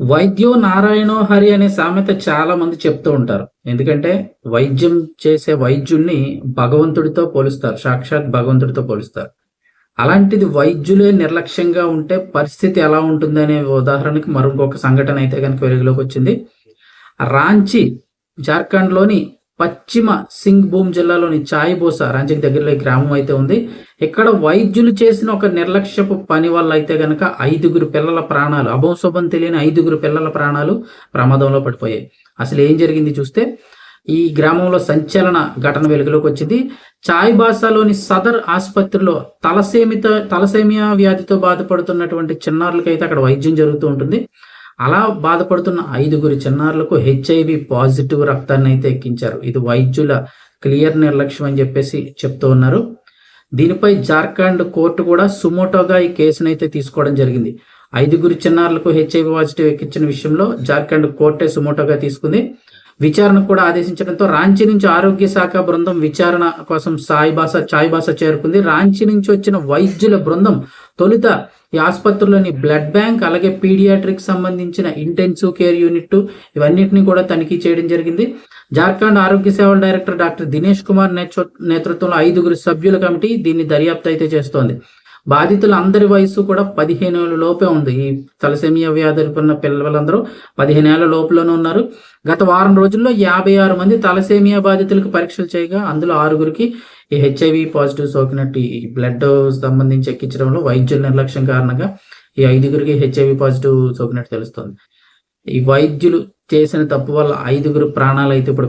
వైద్యో నారాయణో హరి అనే సామెత చాలా మంది చెప్తూ ఉంటారు. ఎందుకంటే వైద్యం చేసే వైద్యుణ్ణి భగవంతుడితో పోలుస్తారు సాక్షాత్ భగవంతుడితో పోలుస్తారు. అలాంటిది వైద్యులే నిర్లక్ష్యంగా ఉంటే పరిస్థితి ఎలా ఉంటుంది అనే ఉదాహరణకి మరొక సంఘటన అయితే కనుక వెలుగులోకి వచ్చింది. రాంచీ జార్ఖండ్లోని పశ్చిమ సింగ్భూమ్ జిల్లాలోని చాయిబోసా రాంచీకి దగ్గరలో ఈ గ్రామం అయితే ఉంది. ఇక్కడ వైద్యులు చేసిన ఒక నిర్లక్ష్యపు పని వల్ల అయితే గనక ఐదుగురు పిల్లల ప్రాణాలు అభంశుభం తెలియని ఐదుగురు పిల్లల ప్రాణాలు ప్రమాదంలో పడిపోయాయి. అసలు ఏం జరిగింది చూస్తే ఈ గ్రామంలో సంచలన ఘటన వెలుగులోకి వచ్చింది. చాయిబాసాలోని సదర్ ఆసుపత్రిలో తలసేమిత తలసేమియా వ్యాధితో బాధపడుతున్నటువంటి చిన్నారులకైతే అక్కడ వైద్యం జరుగుతూ ఉంటుంది. అలా బాధపడుతున్న ఐదుగురు చిన్నారులకు హెచ్ఐవి పాజిటివ్ రక్తాన్ని అయితే ఎక్కించారు. ఇది వైద్యుల క్లియర్ నిర్లక్ష్యం అని చెప్పేసి చెప్తూ ఉన్నారు. దీనిపై జార్ఖండ్ కోర్టు కూడా సుమోటోగా ఈ కేసును అయితే తీసుకోవడం జరిగింది. ఐదుగురు చిన్నారులకు హెచ్ఐవి పాజిటివ్ ఎక్కించిన విషయంలో జార్ఖండ్ కోర్టే సుమోటోగా తీసుకుంది. విచారణ కూడా ఆదేశించడంతో రాంచీ నుంచి ఆరోగ్య శాఖ బృందం విచారణ కోసం సాయిబాస చాయిబాస చేరుకుంది. రాంచీ నుంచి వచ్చిన వైద్యుల బృందం తొలుత ఈ ఆసుపత్రిలోని బ్లడ్ బ్యాంక్ అలాగే పీడియాట్రిక్ సంబంధించిన ఇంటెన్సివ్ కేర్ యూనిట్ ఇవన్నిటిని కూడా తనిఖీ చేయడం జరిగింది. జార్ఖండ్ ఆరోగ్య సేవల డైరెక్టర్ డాక్టర్ దినేష్ కుమార్ నేతృత్వంలో ఐదుగురు సభ్యుల కమిటీ దీన్ని దర్యాప్తు అయితే చేస్తోంది. బాధితులందరి వయసు కూడా పదిహేను ఏళ్ళ లోపే ఉంది. ఈ తలసేమియా వ్యాధి ఉన్న పిల్లలందరూ పదిహేను ఏళ్ళ లోపలనే ఉన్నారు. గత వారం రోజుల్లో యాభై ఆరు మంది తలసేమియా బాధితులకు పరీక్షలు చేయగా అందులో ఆరుగురికి ఈ హెచ్ఐవి పాజిటివ్ సోకినట్టు ఈ బ్లడ్ సంబంధించి ఎక్కించడంలో వైద్యుల నిర్లక్ష్యం కారణంగా ఈ ఐదుగురికి హెచ్ఐవి పాజిటివ్ సోకినట్టు తెలుస్తుంది. ఈ వైద్యులు చేసిన తప్పు వల్ల ఐదుగురు ప్రాణాలు అయితే ఇప్పుడు